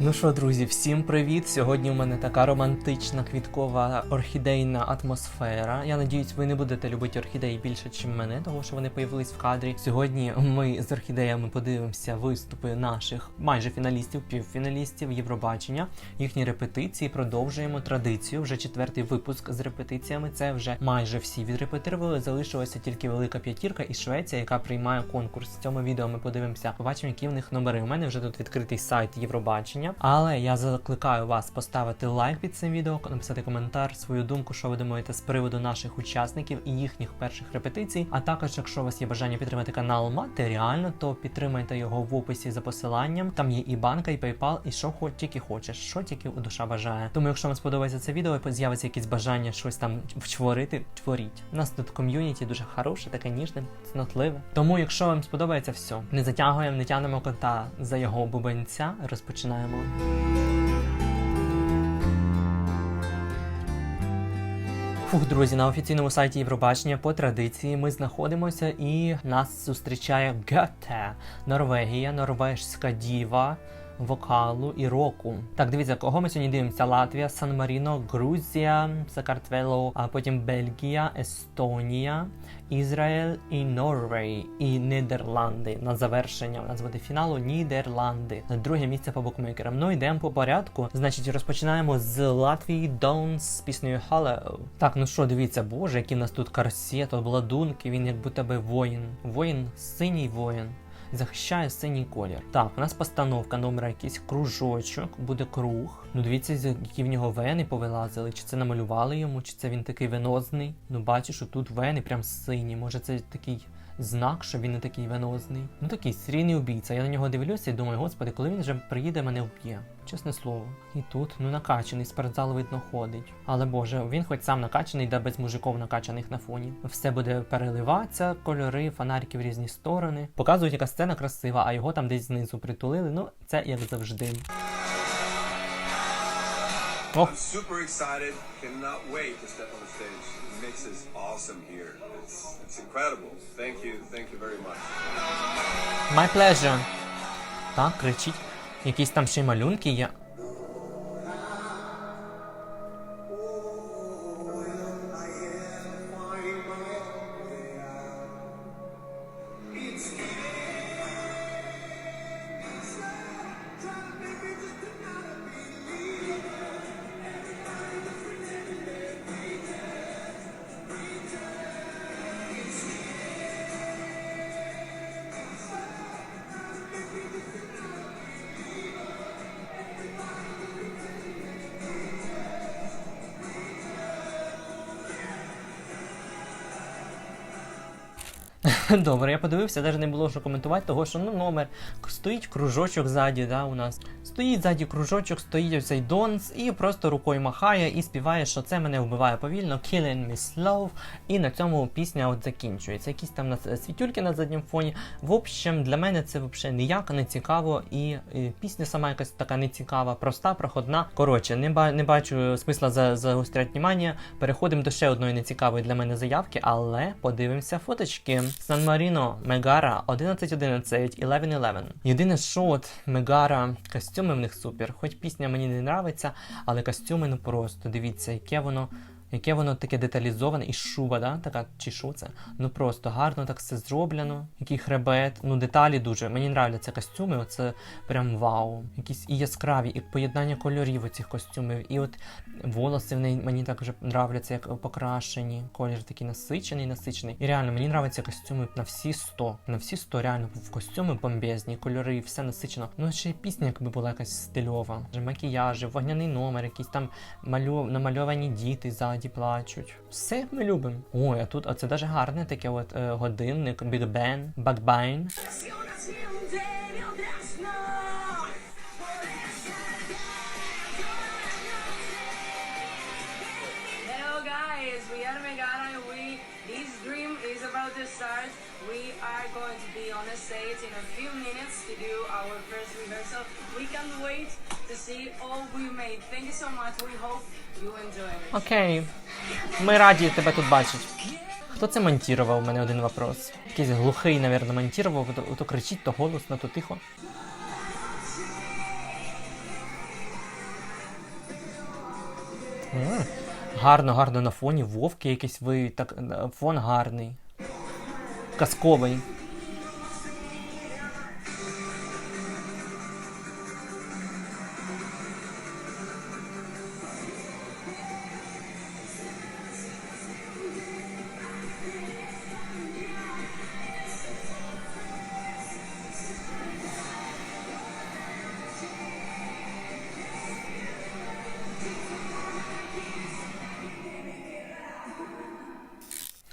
Ну що, друзі, всім привіт! Сьогодні у мене така романтична квіткова орхідейна атмосфера. Я надіюсь, ви не будете любити орхідеї більше, ніж мене, тому що вони появились в кадрі. Сьогодні ми з орхідеями подивимося виступи наших майже фіналістів, півфіналістів Євробачення. Їхні репетиції продовжуємо традицію. Вже четвертий випуск з репетиціями. Це вже майже всі відрепетирували. Залишилася тільки велика п'ятірка і Швеція, яка приймає конкурс. В цьому відео ми подивимося. Побачимо, які в них номери. У мене вже тут відкритий сайт Євробачення. Але я закликаю вас поставити лайк під цим відео, написати коментар, свою думку, що ви думаєте з приводу наших учасників і їхніх перших репетицій. А також, якщо у вас є бажання підтримати канал матеріально, то підтримайте його в описі за посиланням. Там є і банка, і PayPal, і що хоч тільки хочеш, що тільки у душа бажає. Тому, якщо вам сподобається це відео, з'явиться якесь бажання щось там вчворити, творіть. У нас тут ком'юніті дуже хороше, таке ніжне, цнотливе. Тому, якщо вам сподобається все, не затягуємо, не тянемо кота за його бубенця. Розпочинаємо. Фух, друзі, на офіційному сайті Євробачення по традиції ми знаходимося і нас зустрічає Гете, Норвегія, норвежська діва. Вокалу і року. Так, дивіться, кого ми сьогодні дивимося: Латвія, Сан Маріно, Грузія, Сакартвело, а потім Бельгія, Естонія, Ізраїль і Норвей, і Нідерланди. На завершення буде фіналу Нідерланди. Друге місце по букмекерам. Ну йдемо по порядку. Значить, розпочинаємо з Латвії Донс з піснею Hello. Так, ну що, дивіться, боже, які в нас тут корсет, обладунки, він як будто би воїн. Воїн, синій воїн захищає синій колір. Так, у нас постановка номера якийсь кружочок, буде круг. Ну дивіться, які в нього вени повилазили. Чи це намалювали йому, чи це він такий венозний. Ну бачу, що тут вени прям сині. Може це такий знак, що він не такий венозний. Ну такий серійний убійця. Я на нього дивлюся і думаю, господи, коли він вже приїде, мене вб'є. Чесне слово. І тут, ну накачаний, спортзал видно ходить. Але боже, він хоч сам накачаний, да без мужиків накачаних на фоні. Все буде переливатися, кольори, фонарики в різні сторони. Показують, яка сцена красива, а його там десь знизу притулили. Ну, це як завжди. Ох, I'm super excited. Cannot wait to step on stage. The mix is awesome here. It's it's incredible. Thank you. Thank you very much. my pleasure. Так, кричить. Якісь там ще й малюнки є. Добре, я подивився, навіть не було що коментувати, того що ну номер стоїть кружочок ззаді, да, у нас. Стоїть ззаді кружочок, стоїть оцей Донс і просто рукою махає і співає, що це мене вбиває повільно, Killing Me Slow. І на цьому пісня от закінчується. Якісь там на світюльки на задньому фоні. В общем, для мене це взагалі ніяк не цікаво, і, пісня сама якась така нецікава, проста, проходна. Коротше, не, ба- не бачу смисла за, загостряти внимання. Переходимо до ще одної нецікавої для мене заявки, але подивимося фоточки. Сан Маріно, Мегара, 1111, 1111. Єдине, що от Мегара, костюми в них супер. Хоч пісня мені не нравиться, але костюми ну просто дивіться, яке воно. Яке воно таке деталізоване, і шуба, да? така чи що це? Ну просто гарно так все зроблено. Який хребет, ну деталі дуже. Мені нравляться костюми, оце прям вау. Якісь і яскраві, і поєднання кольорів у цих костюмів. І от волоси в неї мені також нравляться, як покрашені. Колір такий насичений, насичений. І реально мені нравляться костюми на всі 100. На всі 100 реально в костюми бомбезні, кольори, все насичено. Ну ще й пісня, якби була якась стильова. Макіяжі, вогняний номер, якісь там малю... намальовані діти ззаді плачуть. Все ми любимо. Ой, а тут, а це даже гарне таке от е, годинник, Big to start. We are going to be on a stage in a few minutes to do our first rehearsal. We can't wait Окей. Ми раді тебе тут бачити. Хто це монтірував? У мене один вопрос. Якийсь глухий, мабуть, монтірував, то, то кричить, то голосно, то тихо. М -м. Гарно, гарно на фоні вовки якісь ви так фон гарний. Казковий.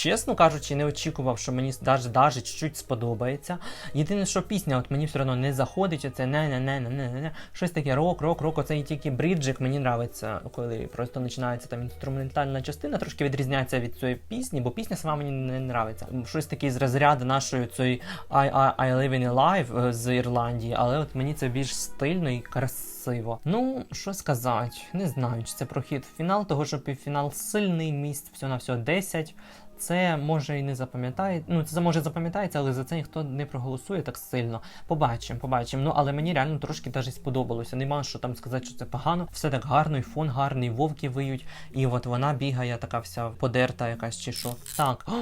Чесно кажучи, не очікував, що мені даже, даже чуть-чуть сподобається. Єдине, що пісня от мені все одно не заходить, оце не не не не не не щось таке рок, рок, рок, оце і тільки бриджик мені нравиться, коли просто починається там інструментальна частина, трошки відрізняється від цієї пісні, бо пісня сама мені не нравиться. Щось таке з розряду нашої цієї I, I, I Live in a Life е, з Ірландії, але от мені це більш стильно і красиво. Ну, що сказати, не знаю, чи це прохід в фінал, того що півфінал сильний, місць всього на всього 10. Це може і не запам'ятає. Ну, це може запам'ятається, але за це ніхто не проголосує так сильно. Побачимо, побачимо. Ну, але мені реально трошки навіть сподобалося. Нема що там сказати, що це погано. Все так гарно, і фон гарний, вовки виють. І от вона бігає, така вся подерта якась чи що. Так, О,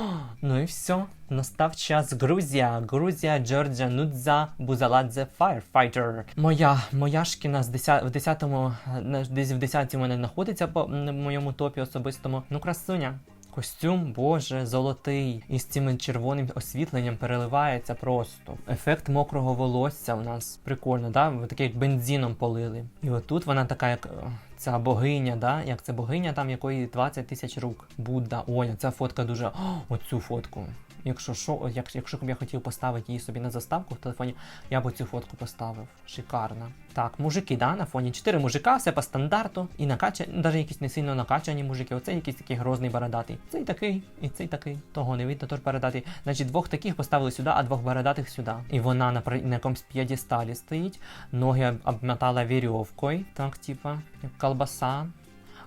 ну і все. Настав час Грузія. Грузія, Джорджа, Нудза, Бузаладзе, Firefighter. Моя, моя шкіна з 10, в 10-му, е, десь в 10 у мене знаходиться по моєму топі особистому. Ну, красуня. Костюм, боже, золотий, і з цим червоним освітленням переливається просто. Ефект мокрого волосся у нас прикольно, да? Таке як бензином полили. І отут вона така, як е, ця богиня, да? як це богиня, там якої 20 тисяч рук. Будда. Оля, ця фотка дуже. О, оцю фотку. Якщо що, як, якщо б я хотів поставити її собі на заставку в телефоні, я б оцю фотку поставив. Шикарна. Так, мужики, да, на фоні. Чотири мужика, все по стандарту. І накачані, навіть якісь не сильно накачані мужики. Оце якийсь такий грозний бородатий. Цей такий, і цей такий. Того не видно, тож бородатий. Значить, двох таких поставили сюди, а двох бородатих сюди. І вона на, на якомусь п'єдесталі стоїть, ноги об- обмотала вірьовкою, так, типа, як колбаса.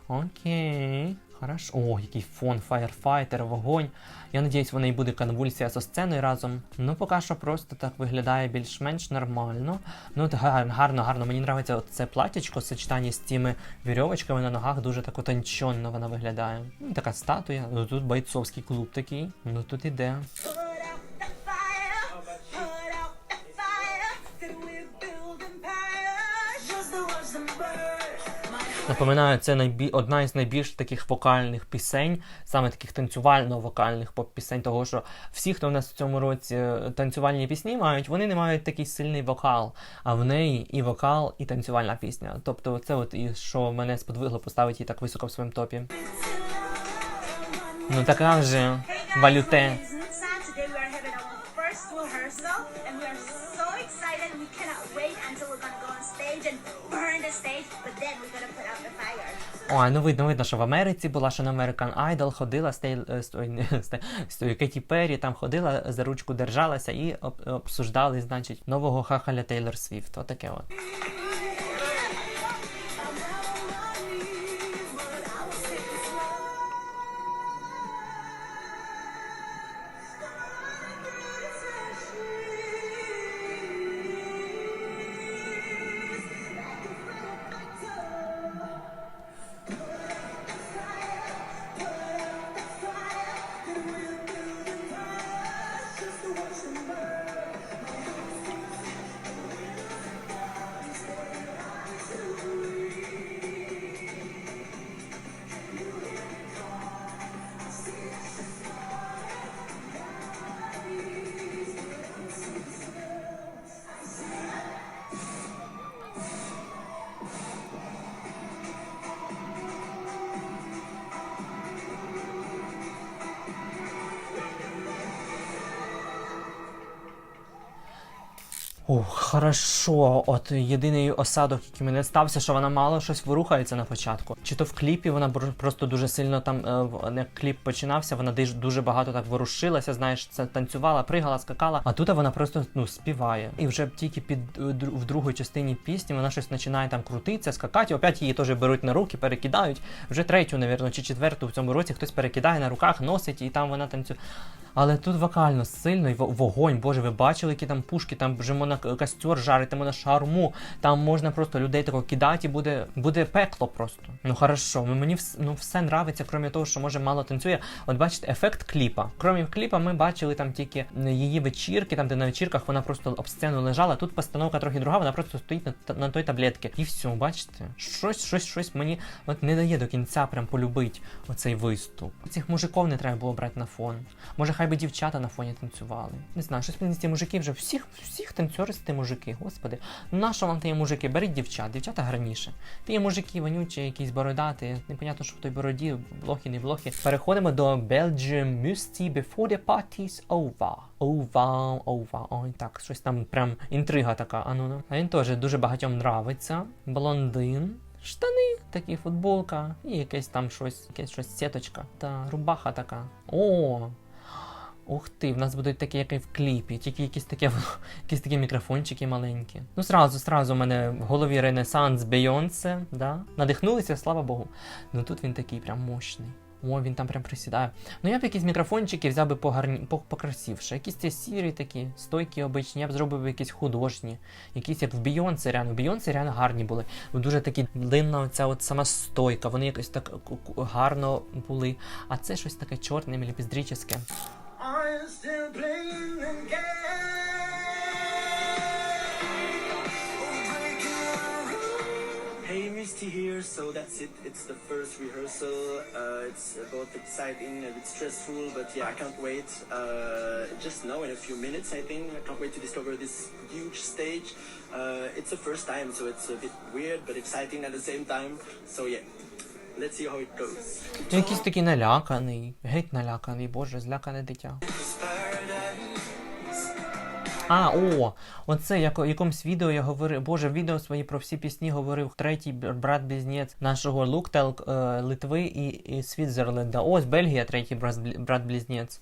Окей. Хорошо. О, який фон, фаєрфайтер, вогонь. Я надіюсь, вона і буде конвульсія зі сценою разом. Ну, поки що просто так виглядає більш-менш нормально. Ну, гарно, гарно. Мені подобається це платячко в сочетанні з тими вірьовочками на ногах, дуже так утонченно вона виглядає. Ну, така статуя. Ну тут бойцовський клуб такий. Ну тут іде. Напоминаю, це найбі... одна із найбільш таких вокальних пісень, саме таких танцювально-вокальних поп-пісень, того що всі, хто в нас в цьому році е, танцювальні пісні мають, вони не мають такий сильний вокал, а в неї і вокал, і танцювальна пісня. Тобто, це от і що мене сподвигло поставити її так високо в своєму топі. Ну така вже валюте. Ой, ну видно, видно, що в Америці була, що на American Idol ходила тою- з тою Кеті Перрі, там ходила, за ручку держалася і об, обсуждали, значить, нового хахаля Тейлор Свіфт. Отаке от. Ух, хорошо. От єдиний осадок, який мене стався, що вона мало щось ворухається на початку. Чи то в кліпі вона просто дуже сильно там, е, як кліп починався, вона дуже багато так ворушилася, знаєш, це танцювала, пригала, скакала. А тут вона просто ну співає. І вже тільки під е, в другій частині пісні вона щось починає там крутитися, скакати. Опять її теж беруть на руки, перекидають. Вже третю, навірно, чи четверту в цьому році хтось перекидає на руках, носить, і там вона танцює. Але тут вокально сильно і вогонь, боже, ви бачили, які там пушки, там вже можна костер жарити, можна шарму, там можна просто людей такого кидати, і буде, буде пекло просто. Ну хорошо, ну мені вс- ну, все нравиться, крім того, що може мало танцює. От бачите, ефект кліпа. Крім кліпа, ми бачили там тільки її вечірки, там де на вечірках вона просто об сцену лежала. Тут постановка трохи друга, вона просто стоїть на, на той таблетці. І все, бачите, щось, щось, щось мені от не дає до кінця прям полюбить оцей виступ. Цих мужиків не треба було брати на фон. Може, хай би дівчата на фоні танцювали. Не знаю, щось мені ці мужики вже всіх, всіх танцюристи мужики, господи. Ну нащо вам ті мужики? Беріть дівчат, дівчата гарніше. Ті мужики вонючі, якісь бородаті, непонятно, що в той бороді, блохи, не блохи. Переходимо до Belgium Musty before the party's over. Over, over. Ой, так, щось там прям інтрига така. А ну ну. А він теж дуже багатьом нравиться. Блондин. Штани, такі футболка, і якесь там щось, якесь щось сіточка. Та рубаха така. О! Ух ти, в нас будуть такі, як і в кліпі, тільки якісь такі, якісь такі мікрофончики маленькі. Ну, сразу, сразу у мене в голові Ренесанс Бейонсе, да? Надихнулися, слава Богу. Ну тут він такий прям мощний. О, він там прям присідає. Ну я б якісь мікрофончики взяв би погарні, покрасивше. Якісь ті сірі такі, стойкі обичні, я б зробив якісь художні, якісь як в Бейонсе реально. В Бейонсе реально гарні були. Дуже такі длинна оця от сама стойка, вони якось так гарно були. А це щось таке чорне, міліпіздріческе. I'm still playing. Hey, Misty here. So that's it. It's the first rehearsal. Uh, it's both exciting and a bit stressful, but yeah, I can't wait. Uh, just now, in a few minutes, I think. I can't wait to discover this huge stage. Uh, it's the first time, so it's a bit weird but exciting at the same time. So yeah, let's see how it goes. Ну, якийсь такий наляканий, геть наляканий, боже, злякане дитя. А, о, оце як у якомусь відео я говорив, боже, відео свої про всі пісні говорив третій брат-близнець нашого Луктел е, Литви і, і Світзерленда. Ось Бельгія, третій брат- брат-близнець.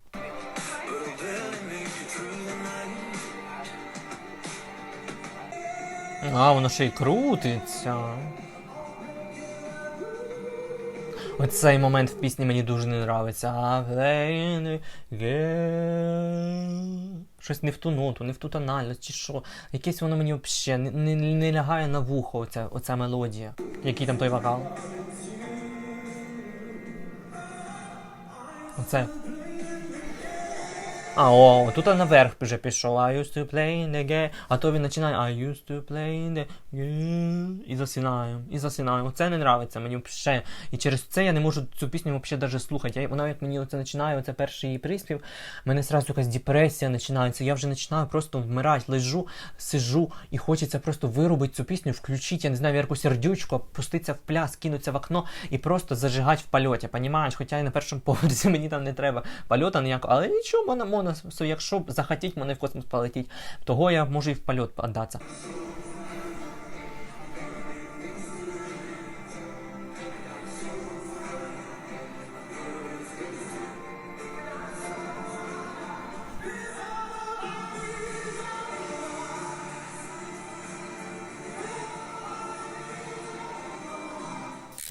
А, воно ще й крутиться. Оцей момент в пісні мені дуже не нравиться. Щось не в ту ноту, не в ту тональність, чи що. Якесь воно мені взагалі не, не, не лягає на вухо, оця, оця мелодія. Який там той вокал. Оце. А, о, тут наверх вже пішов. I used to play in the game. А то він починає I used to play in the game. І засинаю, і засинаю. Оце не нравиться мені взагалі. І через це я не можу цю пісню взагалі навіть слухати. Я, вона як мені оце починає, оце перший її приспів, мене сразу якась депресія починається. Я вже починаю просто вмирати, лежу, сижу, і хочеться просто вирубити цю пісню, включити, я не знаю, ярку сердючку, пуститися в пляс, кинутися в окно і просто зажигати в польоті. Понімаєш? Хоча і на першому поверсі мені там не треба польота ніякого, але нічого, можна, so, якщо захотіть мене в космос полетіть, того я можу і в польот податися.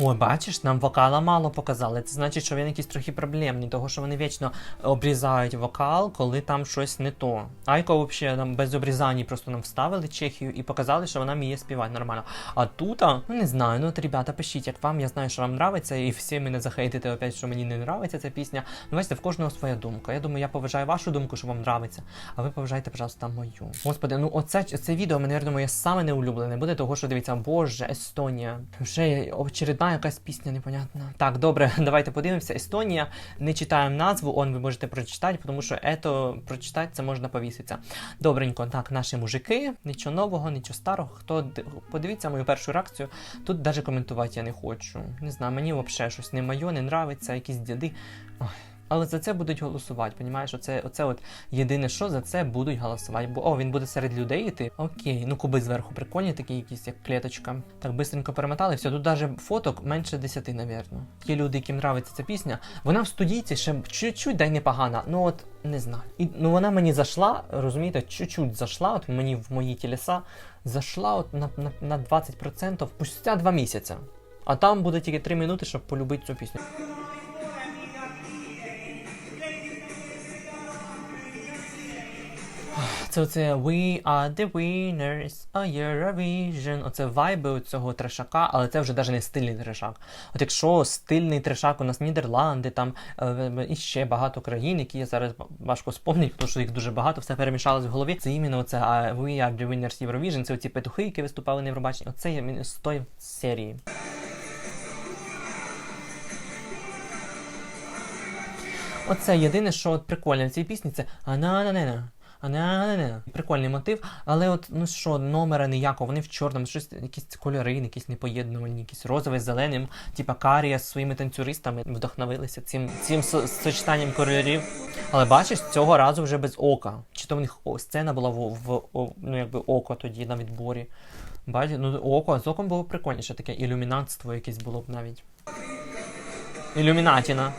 Ой, бачиш, нам вокала мало показали. Це значить, що він якийсь трохи проблемний, того що вони вічно обрізають вокал, коли там щось не то. Айко взагалі нам без обрізань просто нам вставили Чехію і показали, що вона вміє співати нормально. А тут, ну не знаю, ну от ребята, пишіть, як вам, я знаю, що вам нравиться, і всі мене захейтите опять, що мені не нравиться ця пісня. Ну, бачите, в кожного своя думка. Я думаю, я поважаю вашу думку, що вам нравиться, а ви поважайте, пожалуйста, мою. Господи, ну оце це відео, мене, я думаю, саме неулюблене буде, того, що дивіться, боже, Естонія. Вже очередна якась пісня непонятна. Так, добре, давайте подивимося. Естонія. Не читаємо назву, он ви можете прочитати, тому що ето прочитати це можна повіситися. Добренько, так, наші мужики, нічого нового, нічого старого. Хто ди- подивіться мою першу реакцію, тут навіть коментувати я не хочу. Не знаю, мені взагалі щось не моє, не нравиться, якісь діди. Ой. Але за це будуть голосувати, понімаєш? Оце, оце от єдине, що за це будуть голосувати. Бо о, він буде серед людей йти. Окей, ну куби зверху прикольні, такі якісь, як клеточка. Так бистренько перемотали. Все, тут навіть фоток менше 10, навірно. Ті люди, яким нравиться ця пісня, вона в студійці ще чуть-чуть дай непогана. Ну от не знаю. І ну вона мені зайшла, розумієте, чуть-чуть зайшла, от мені в мої тілеса, зайшла от на, на, на 20% спустя 2 місяці. А там буде тільки 3 минути, щоб полюбити цю пісню. Це оце We are the winners of Eurovision. Оце вайби цього трешака, але це вже навіть не стильний трешак. От якщо стильний трешак у нас Нідерланди, там е, і ще багато країн, які я зараз важко спомнити, тому що їх дуже багато, все перемішалось в голові. Це іменно оце We are the winners Eurovision, це оці петухи, які виступали на Євробаченні. Оце з тої серії. Оце єдине, що от прикольне в цій пісні, це ана-на-на-на. Прикольний мотив, але от ну що, номера ніякого, вони в чорному, щось, якісь кольори, якісь непоєднувані, якісь розове з зеленим, типа Карія з своїми танцюристами вдохновилися цим, цим сочетанням кольорів. Але бачиш, цього разу вже без ока. Чи то в них сцена була в, в ну, якби око тоді на відборі. Бачиш, ну око, з оком було прикольніше, таке ілюмінатство якесь було б навіть. Ілюмінатіна.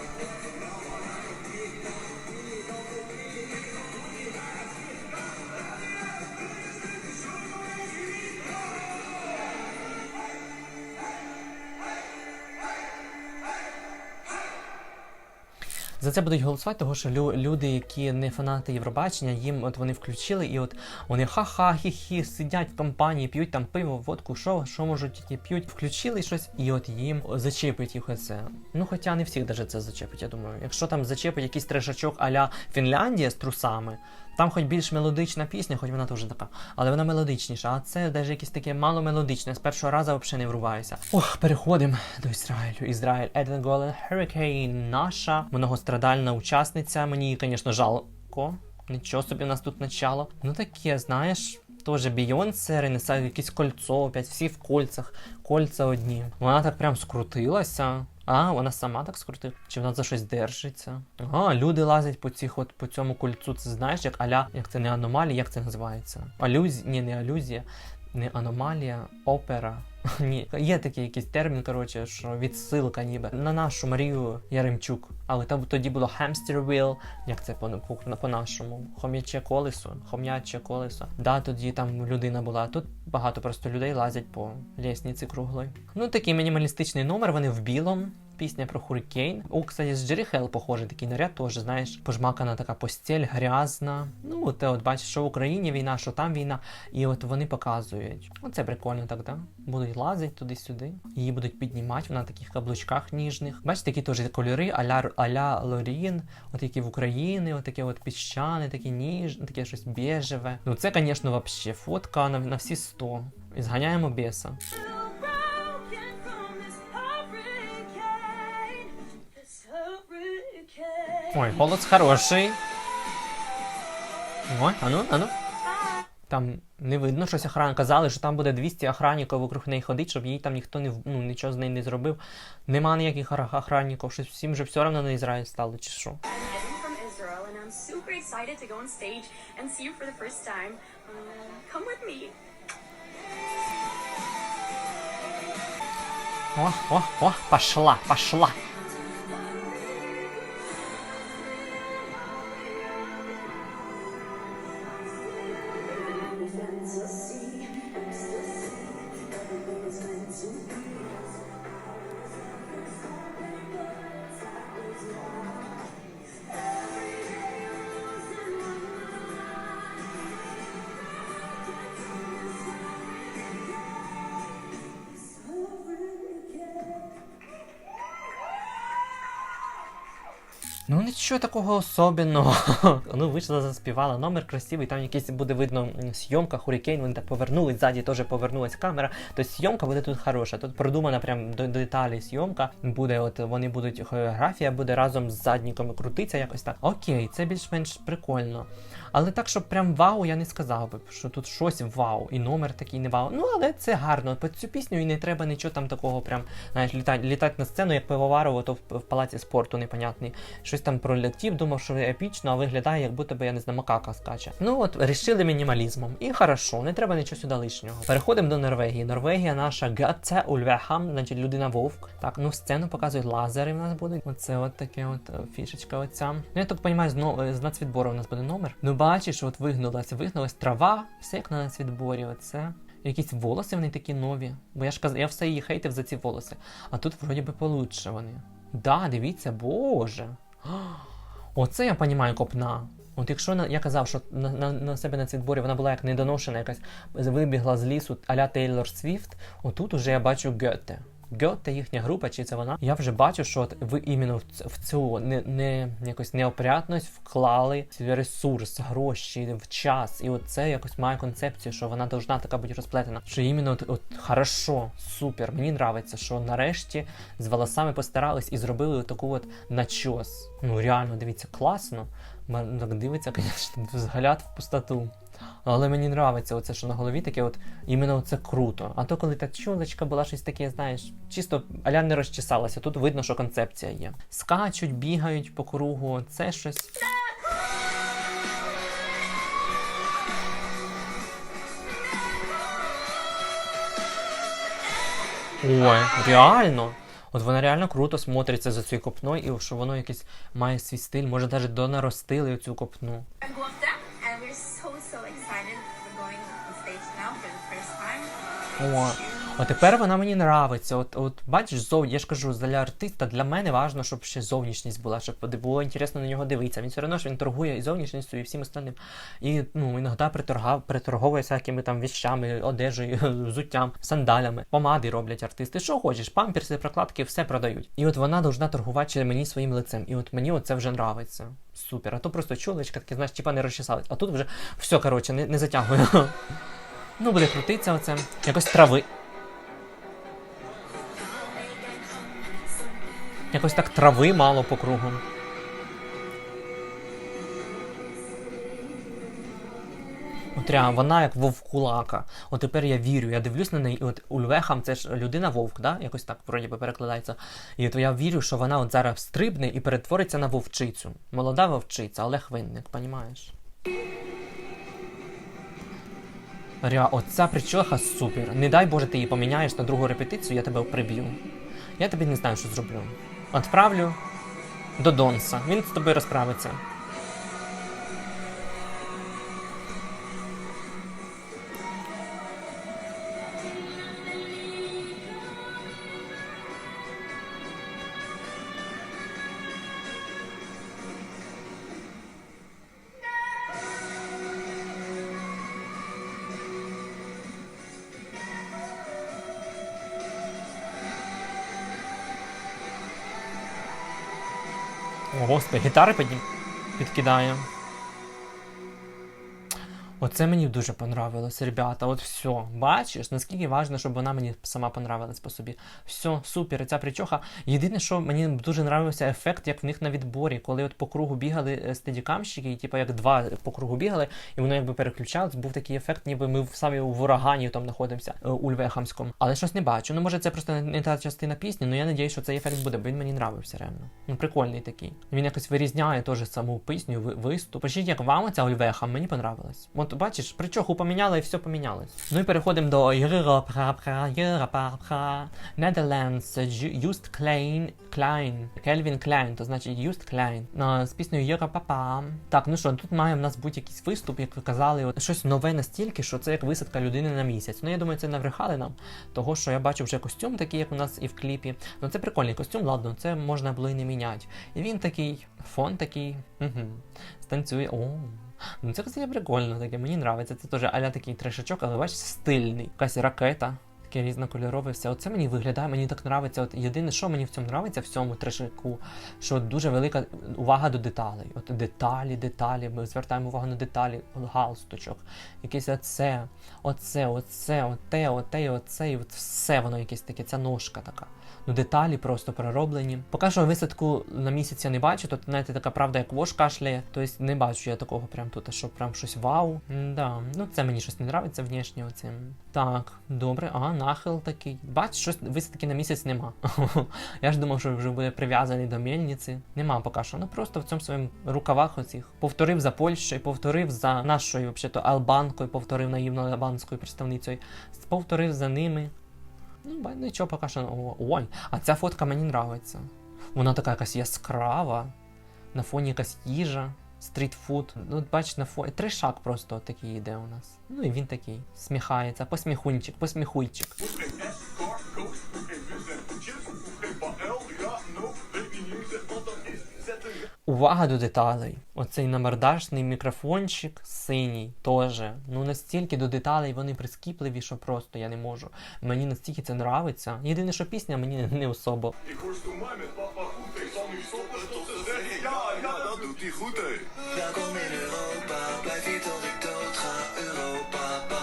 За це будуть голосувати, тому що лю- люди, які не фанати Євробачення, їм от вони включили, і от вони ха-ха, хі-хі, сидять в компанії, п'ють там пиво, водку, що, що можуть тільки п'ють. Включили щось, і от їм зачепить їх оце. Ну хоча не всіх даже це зачепить, я думаю. Якщо там зачепить якийсь трешачок а-ля Фінляндія з трусами, там хоч більш мелодична пісня, хоч вона теж така, але вона мелодичніша. А це навіть якесь таке мало мелодичне. З першого разу взагалі не врубаюся. Ох, переходимо до Ізраїлю. Ізраїль Eden Golden Hurricane, наша многострадальна учасниця. Мені звісно, жалко. Нічого собі у нас тут начало. Ну таке, знаєш. Тоже Бейонсе, Ренеса, якесь кольцо, опять всі в кольцах, кольця одні. Вона так прям скрутилася. А, вона сама так скрутила? Чи вона за щось держиться? Ага, люди лазять по цих от по цьому кольцу. Це знаєш, як аля, як це не аномалія, як це називається? Алюзія, ні, не алюзія, не аномалія, опера. Ні, є такий якийсь термін, коротше, що відсилка ніби на нашу Марію Яремчук. Але там тоді було hamster wheel, як це по- по- по-нашому? Хом'яче колесо, хом'яче колесо. Да, тоді там людина була. Тут багато просто людей лазять по лісниці круглої. Ну такий мінімалістичний номер, вони в білому. Пісня про Хурикейн. О, кстати, з Джері Хелл похожий такий наряд, теж, знаєш, пожмакана така постіль, грязна. Ну, ти от бачиш, що в Україні війна, що там війна, і от вони показують. Оце прикольно так, да? Будуть лазити туди-сюди. Її будуть піднімати вона на таких каблучках ніжних. Бачите, такі теж кольори, аля, аля Лорін, от які в Україні, от таке от піщане, такі ніжне, таке щось біжеве. Ну це, звісно, вообще фотка на, на всі 100. І зганяємо біса. Ой, голос хороший. Ой, ану, ану. Там не видно щось охрана. Казали, що там буде 200 охранників вокруг неї ходить, щоб їй там ніхто не ну, нічого з нею не зробив. Нема ніяких охра- охранників, щось всім вже все одно на Ізраїль стало, чи що. I'm from Israel and I'm Ну нічого такого особенного. ну вийшла, заспівала. Номер красивий, там якийсь буде видно зйомка, хурікейн, вони так повернулись, ззаді теж повернулась камера. Тобто зйомка буде тут хороша. Тут продумана прям до, деталі зйомка. Буде, от вони будуть, хореографія буде разом з задніками крутитися якось так. Окей, це більш-менш прикольно. Але так, щоб прям вау, я не сказав би, що тут щось вау, і номер такий не вау. Ну, але це гарно. Під цю пісню і не треба нічого там такого, прям, знаєш, літати, літати на сцену, як пивоварово, то в палаці спорту непонятний. Щось там пролетів, думав, що епічно, а виглядає, як будто би, я не знаю, макака скаче. Ну от, рішили мінімалізмом. І хорошо, не треба нічого сюди лишнього. Переходимо до Норвегії. Норвегія наша Гатце Ульвехам, значить людина вовк. Так, ну сцену показують лазери в нас будуть. Оце от таке от е, фішечка оця. Ну я так розумію, з, но- з нацвідбору у нас буде номер. Ну бачиш, от вигнулася, вигнулась трава, все як на нацвідборі. Оце. Якісь волоси вони такі нові. Бо я ж казав, я все її хейтив за ці волоси. А тут вроді би получше вони. Да, дивіться, боже. Оце я понімаю копна. От якщо я казав, що на, на, на себе на цвітборі вона була як недоношена, якась вибігла з лісу а-ля Тейлор Свіфт, отут уже я бачу Гьоте. Гьоте, їхня група, чи це вона? Я вже бачу, що от ви іменно в, цю не, не якось неопрятність вклали свій ресурс, гроші, в час. І от це якось має концепцію, що вона должна така бути розплетена. Що іменно от, от хорошо, супер. Мені нравиться, що нарешті з волосами постарались і зробили таку от начос. Ну реально, дивіться, класно. М- Так дивиться, звісно, взгляд в пустоту. Але мені нравиться оце, що на голові таке, от іменно це круто. А то, коли та чулочка була щось таке, знаєш, чисто аля не розчесалася. Тут видно, що концепція є. Скачуть, бігають по кругу, це щось. Ой, реально. От вона реально круто смотриться за цією копною, і що воно якесь має свій стиль, може навіть донаростили цю копну. Time. О, тепер вона мені нравиться. От, от бачиш, зов... я ж кажу, для артиста для мене важливо, щоб ще зовнішність була, щоб було інтересно на нього дивитися. Він все одно ж він торгує і зовнішністю, і всім остальним. І ну, іноді приторгав, приторговує всякими там віщами, одежею, взуттям, сандалями, помади роблять артисти. Що хочеш, памперси, прокладки, все продають. І от вона должна торгувати мені своїм лицем. І от мені це вже нравиться. Супер. А то просто чулочка, таке, знаєш, типа не розчесалась. А тут вже все, коротше, не, не затягує. Ну, буде крутитися оце. Якось трави. Якось так трави мало по кругу. От реально, вона як вовкулака. От тепер я вірю, я дивлюсь на неї, і от Ульвехам це ж людина вовк, да? Якось так вроді би перекладається. І от я вірю, що вона от зараз стрибне і перетвориться на вовчицю. Молода вовчиця, Олег Винник, понімаєш? Ря, оця причоха супер. Не дай Боже, ти її поміняєш на другу репетицію, я тебе приб'ю. Я тобі не знаю, що зроблю. Отправлю до Донса. Він з тобою розправиться. Господи, гітари підкидає. Оце мені дуже понравилось, ребята. От все, бачиш, наскільки важливо, щоб вона мені сама понравилась по собі. Все, супер, ця причоха. Єдине, що мені дуже нравився ефект, як в них на відборі, коли от по кругу бігали е, стедікамщики, і типу як два по кругу бігали, і воно якби переключалось, був такий ефект, ніби ми самі у Ворогані там знаходимося е, у Львехамському. Але щось не бачу. Ну, може, це просто не, та частина пісні, але я надіюсь, що цей ефект буде, бо він мені нравився реально. Ну, прикольний такий. Він якось вирізняє теж саму пісню, ви- виступ. Пишіть, як вам оця Ольвеха, мені понравилось. Бачиш, причоху поміняла і все помінялось. Ну і переходимо до Європа, Netherlands, Just Klein, Klein, Кельвін Klein, то значить Just Klein. З піснею Європа. Так, ну що, тут має в нас бути якийсь виступ, як ви казали, от щось нове настільки, що це як висадка людини на місяць. Ну я думаю, це наврехали нам, того що я бачу вже костюм такий, як у нас і в кліпі. Ну це прикольний костюм, ладно, це можна було і не міняти. І він такий, фон такий, угу, станцює. О. Ну це кстати, прикольно, таке, мені подобається. Це теж аля такий трешачок, але бачиш, стильний. Якась ракета. Таке різнокольорове все. Оце мені виглядає, мені так нравиться. От єдине, що мені в цьому нравиться, в цьому трешаку, що дуже велика увага до деталей. От деталі, деталі. Ми звертаємо увагу на деталі, галстучок, якесь оце, оце, оце, оте, оте, оце, і от все воно якесь таке, ця ножка така. Ну, деталі просто перероблені. Поки що висадку на місяць я не бачу. Тут, знаєте, така правда, як вош кашляє. Тобто не бачу я такого прям тут, що прям щось вау. Да. Ну це мені щось не нравиться внешнє оцим. Так, добре, ага, нахил такий. Бач, щось висадки на місяць нема. я ж думав, що вже буде прив'язаний до мельниці. Нема поки що. Ну просто в цьому своїм рукавах оцих. Повторив за Польщею, повторив за нашою, взагалі, албанкою, повторив наївно албанською представницею. Повторив за ними. Ну, нічого поки що. Ой, а ця фотка мені нравиться. Вона така якась яскрава, на фоні якась їжа, стрітфуд. Ну, бач, на фоні. Тришак просто такий йде у нас. Ну і він такий. Сміхається, посміхунчик, посміхуйчик. увага до деталей. Оцей намардашний мікрофончик синій теж. Ну настільки до деталей вони прискіпливі, що просто я не можу. Мені настільки це нравиться. Єдине, що пісня мені не особо. Hoor stoer mij met dat goed, hé. Welkom in Europa, blijf hier tot ik dood ga. Europa, pa,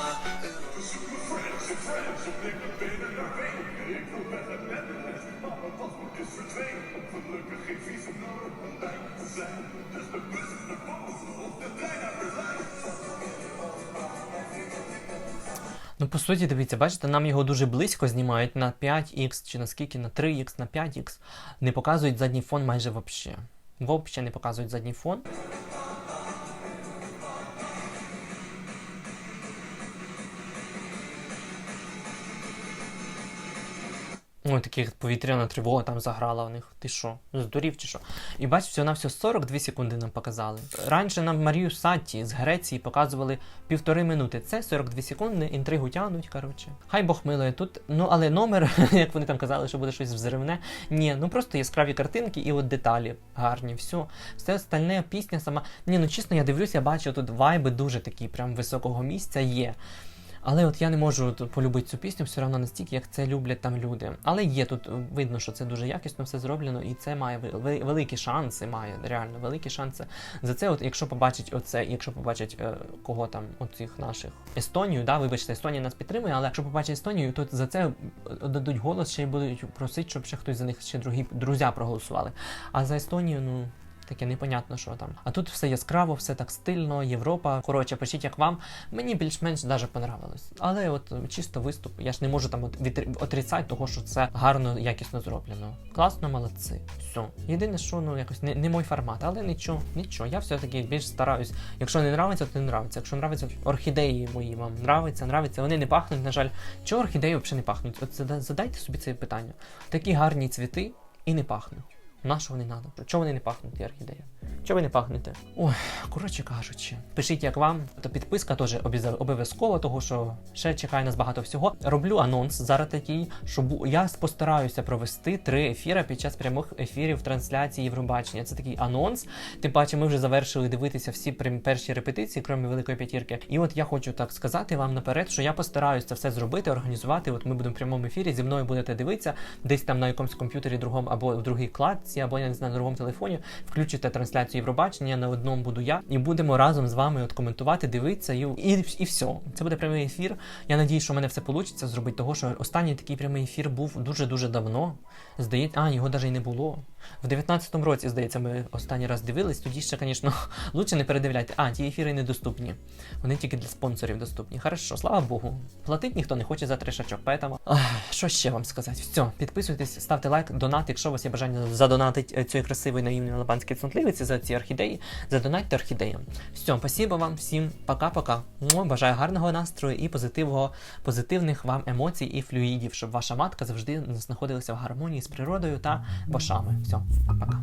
Ну, по суті, дивіться, бачите, нам його дуже близько знімають на 5х чи на скільки, на 3х, на 5х. Не показують задній фон майже взагалі. Взагалі не показують задній фон. Ой, таких повітряна тривога там заграла в них. Ти що, здурів чи що? І бачиш, всього на все 42 секунди нам показали. Раніше нам Марію Сатті з Греції показували півтори минути. Це 42 секунди, інтригу тягнуть, коротше. Хай Бог милує тут. Ну але номер, як вони там казали, що буде щось взривне. Ні, ну просто яскраві картинки і от деталі гарні. Все. Все остальне, пісня сама. Ні, ну чесно, я дивлюся, я бачу тут вайби дуже такі, прям високого місця є. Але от я не можу полюбити цю пісню все одно настільки, як це люблять там люди. Але є тут е, видно, що це дуже якісно все зроблено, і це має ве- ве- великі шанси, має реально великі шанси. За це, от якщо побачить оце, якщо побачить е, кого там, оцих наших Естонію, да, вибачте, Естонія нас підтримує, але якщо побачить Естонію, то за це дадуть голос ще й будуть просити, щоб ще хтось за них ще другі друзі проголосували. А за Естонію, ну. Таке непонятно, що там. А тут все яскраво, все так стильно, Європа. Коротше, пишіть як вам. Мені більш-менш даже понравилось. Але от чисто виступ, я ж не можу там от отрицати того, що це гарно, якісно зроблено. Класно, молодці. Все. Єдине, що ну якось не, не мой формат, але нічого, нічого. Я все-таки більш стараюсь. Якщо не нравиться, то не нравиться. Якщо нравиться орхідеї мої вам нравиться, нравиться. Вони не пахнуть, на жаль. Чого орхідеї взагалі не пахнуть? От зада- задайте собі це питання. Такі гарні цвіти і не пахнуть. На що вони треба? Чого вони не пахнуть, ті орхідеї? Чого ви не пахнете? Ой, коротше кажучи, пишіть як вам, то підписка теж обов'язково, того що ще чекає нас багато всього. Роблю анонс зараз такий, що я постараюся провести три ефіри під час прямих ефірів трансляції Євробачення. Це такий анонс. Тим паче, ми вже завершили дивитися всі прем- перші репетиції, крім великої п'ятірки. І от я хочу так сказати вам наперед, що я постараюся все зробити, організувати. От ми будемо в прямому ефірі. Зі мною будете дивитися десь там на якомусь комп'ютері другому або в другій кладці, або я не знаю, на другому телефоні. Включите трансляцію Євробачення. На одному буду я, і будемо разом з вами от коментувати, дивитися і, і, і все. Це буде прямий ефір. Я надію, що в мене все вийде зробити, того що останній такий прямий ефір був дуже дуже давно. Здається, а його навіть і не було. В 19-му році, здається, ми останній раз дивились. Тоді ще, звісно, лучше не передивляйте. А, ті ефіри недоступні. Вони тільки для спонсорів доступні. Хорошо, слава Богу. Платить ніхто не хоче за трешачок. Поэтому, ах, що ще вам сказати? Все, підписуйтесь, ставте лайк, донат, якщо у вас є бажання задонатити цієї красивої наївної албанській цнотливиці за ці орхідеї, задонатьте орхідеям. Все, спасибо вам всім, пока-пока. Бажаю гарного настрою і позитивного, позитивних вам емоцій і флюїдів, щоб ваша матка завжди знаходилася в гармонії з природою та бошами. Все, besok apakah?